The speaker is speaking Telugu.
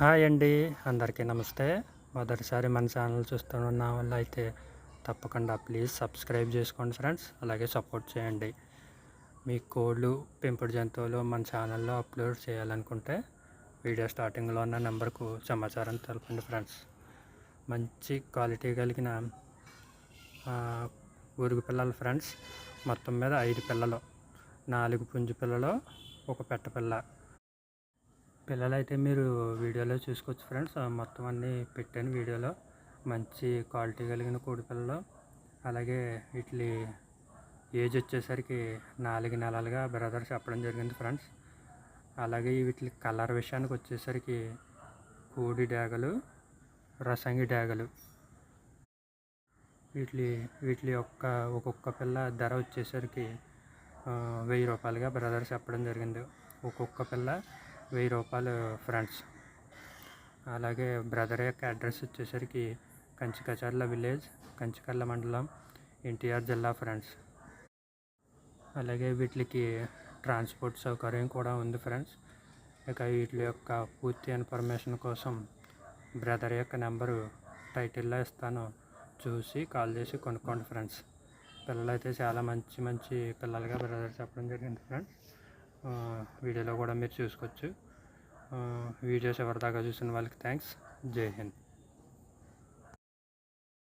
హాయ్ అండి అందరికీ నమస్తే. మొదటిసారి మన ఛానల్ చూస్తున్న వాళ్ళు అయితే తప్పకుండా ప్లీజ్ సబ్స్క్రైబ్ చేసుకోండి ఫ్రెండ్స్ అలాగే సపోర్ట్ చేయండి. మీ కోళ్ళు పెంపుడు జంతువులు మన ఛానల్లో అప్లోడ్ చేయాలనుకుంటే వీడియో స్టార్టింగ్లో ఉన్న నెంబర్కు సమాచారం తెలపండి ఫ్రెండ్స్. మంచి క్వాలిటీ కలిగిన ఊరుగు పిల్లలు ఫ్రెండ్స్ మొత్తం మీద ఐదు పిల్లలు. నాలుగు పుంజు పిల్లలు ఒక పెట్ట పిల్ల. పిల్లలు అయితే మీరు వీడియోలో చూసుకోవచ్చు ఫ్రెండ్స్. మొత్తం అన్నీ పెట్టాను వీడియోలో. మంచి క్వాలిటీ కలిగిన కోడి పిల్లలు. అలాగే వీటి ఏజ్ వచ్చేసరికి నాలుగు నెలలుగా బ్రదర్ చెప్పడం జరిగింది ఫ్రెండ్స్. అలాగే వీటి కలర్ విషయానికి వచ్చేసరికి కోడి డాగలు రసంగి డాగలు వీటి వీటి యొక్క ఒక్కొక్క పిల్ల ధర వచ్చేసరికి వెయ్యి రూపాయలుగా బ్రదర్ చెప్పడం జరిగింది. ఒక్కొక్క పిల్ల వెయ్యి రూపాయలు ఫ్రెండ్స్. అలాగే బ్రదర్ యొక్క అడ్రస్ వచ్చేసరికి కంచికచర్ల విలేజ్ కంచికర్ల మండలం ఎన్టీఆర్ జిల్లా ఫ్రెండ్స్. అలాగే వీటికి ట్రాన్స్పోర్ట్ సౌకర్యం కూడా ఉంది ఫ్రెండ్స్. ఇక వీటి యొక్క పూర్తి ఇన్ఫర్మేషన్ కోసం బ్రదర్ యొక్క నెంబరు టైటిల్లో ఇస్తాను. చూసి కాల్ చేసి కొనుక్కోండి ఫ్రెండ్స్. పిల్లలు అయితే చాలా మంచి మంచి పిల్లలుగా బ్రదర్ చెప్పడం జరిగింది ఫ్రెండ్స్. వీడియోలో కూడా మీరు చూసుకోవచ్చు. వీడియోస్ ఎవరిదాకా చూసిన వాళ్ళకి థ్యాంక్స్ జై హింద్.